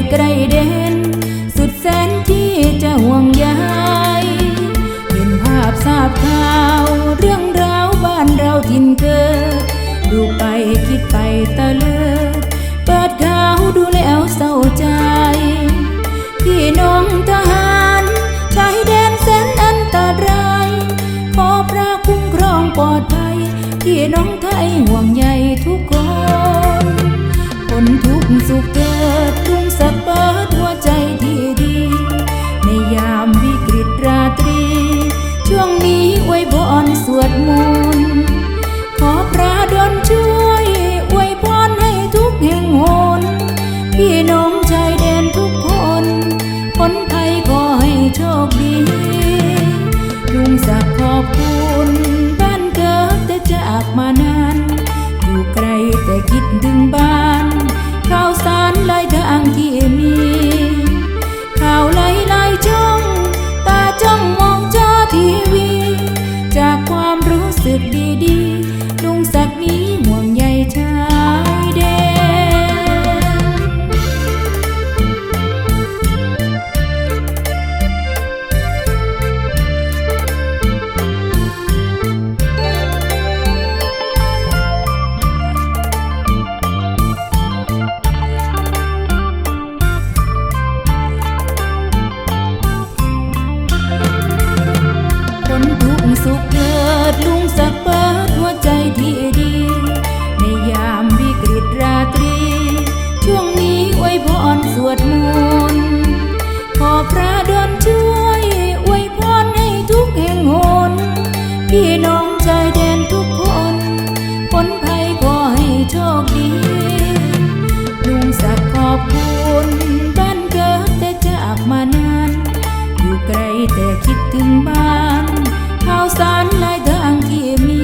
ตไกลเด่น สุดแสนที่จะห่วงใยเห็นภาพทราบข่าว เรื่องราวบ้านเราถิ่นเกิด ดูไปคิดไปตะลึดเปิดข่าวดูแล้วเศร้าใจ พี่น้องทหารชายแดนแสนอันตรายขอพระคุ้มครองปลอดภัยพี่น้องไทยห่วงใยทุกคน ดมนขอพระดลช่วยอวยพรให้ทุกแห่งหน พี่น้องใจยแดนทุกคนพ้นภัยขอให้โชคดี ลุงศักดิ์ขอบคุณบ้านเกิดแต่จากมานาน อยู่ไกลแต่คิดถึงบ้านข้าวสารหลายทางที่มี